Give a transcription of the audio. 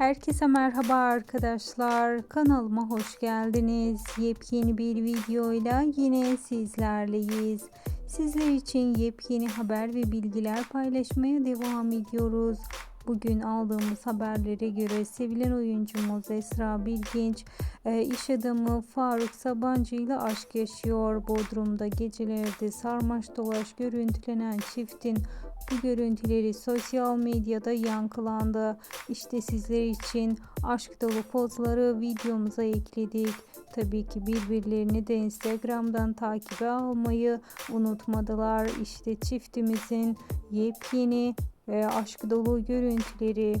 Herkese merhaba arkadaşlar. Kanalıma hoş geldiniz. Yepyeni bir videoyla yine sizlerleyiz. Sizler için yepyeni haber ve bilgiler paylaşmaya devam ediyoruz. Bugün aldığımız haberlere göre sevilen oyuncumuz Esra Bilginç e, iş adamı Faruk Sabancı ile aşk yaşıyor. Bodrum'da gecelerde sarmaş dolaş görüntülenen çiftin bu görüntüleri sosyal medyada yankılandı. İşte sizler için aşk dolu pozları videomuza ekledik. Tabii ki birbirlerini de Instagram'dan takibe almayı unutmadılar. İşte çiftimizin yepyeni ee, aşk dolu görüntüleri.